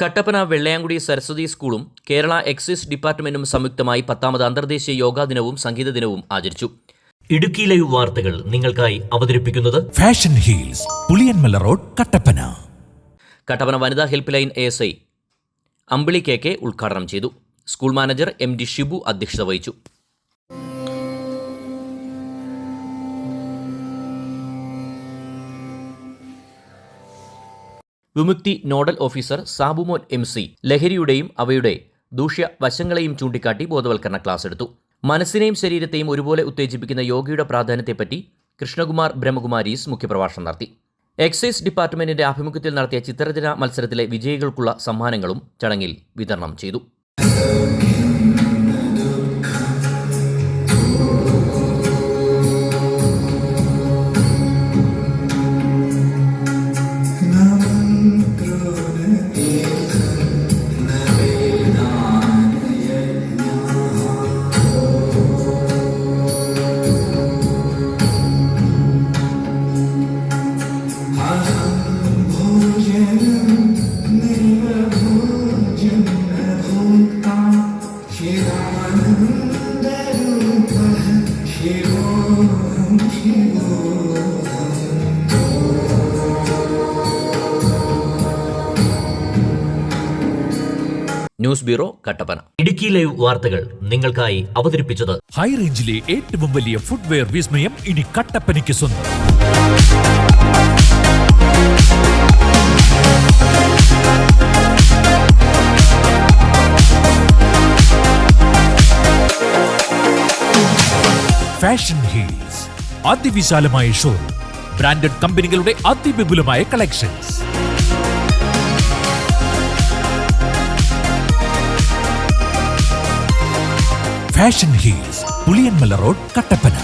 കട്ടപ്പന വെള്ളയാങ്കുടി സരസ്വതി സ്കൂളും കേരള എക്സൈസ് ഡിപ്പാർട്ട്മെന്റും സംയുക്തമായി പത്താമത് അന്തർദേശീയ യോഗാ ദിനവും സംഗീത ദിനവും ആചരിച്ചു. ഇടുക്കി ലൈവ് വാർത്തകൾ നിങ്ങൾക്കായി അവതരിപ്പിക്കുന്നത് fashion heels Puliyanmala road Kattappana. Kattappana വനിതാ helpline A S I Ambili K K ഉദ്ഘാടനം ചെയ്തു. School manager M D Shibu അധ്യക്ഷത വഹിച്ചു. Vimukthi nodal officer Sabumon M C ലഹരിയുടെയും അവയുടെ ദൂഷ്യ വശങ്ങളെയും ചൂണ്ടിക്കാട്ടി ബോധവൽക്കരണ ക്ലാസ് എടുത്തു. മനസ്സിനെയും ശരീരത്തെയും ഒരുപോലെ ഉത്തേജിപ്പിക്കുന്ന യോഗയുടെ പ്രാധാന്യത്തെപ്പറ്റി കൃഷ്ണകുമാർ ബ്രഹ്മകുമാരീസ് മുഖ്യപ്രഭാഷണം നടത്തി. എക്സൈസ് ഡിപ്പാർട്ട്മെന്റിന്റെ ആഭിമുഖ്യത്തിൽ നടത്തിയ ചിത്രരചന മത്സരത്തിലെ വിജയികൾക്കുള്ള സമ്മാനങ്ങളും ചടങ്ങിൽ വിതരണം ചെയ്തു. News bureau Kattappana. Idukki live വാർത്തകൾ നിങ്ങൾക്കായി അവതരിപ്പിച്ചത് ഹൈ റേഞ്ചിലെ ഏറ്റവും വലിയ ഫുട്വെയർ വിസ്മയം ഇനി കട്ടപ്പനയ്ക്ക് സ്വന്തം. ഫാഷൻ ഹീൽസ് അതിവിശാലമായ ഷോറൂം ബ്രാൻഡഡ് കമ്പനികളുടെ അതിവിപുലമായ collections fashion heels Puliyanmala road Kattappana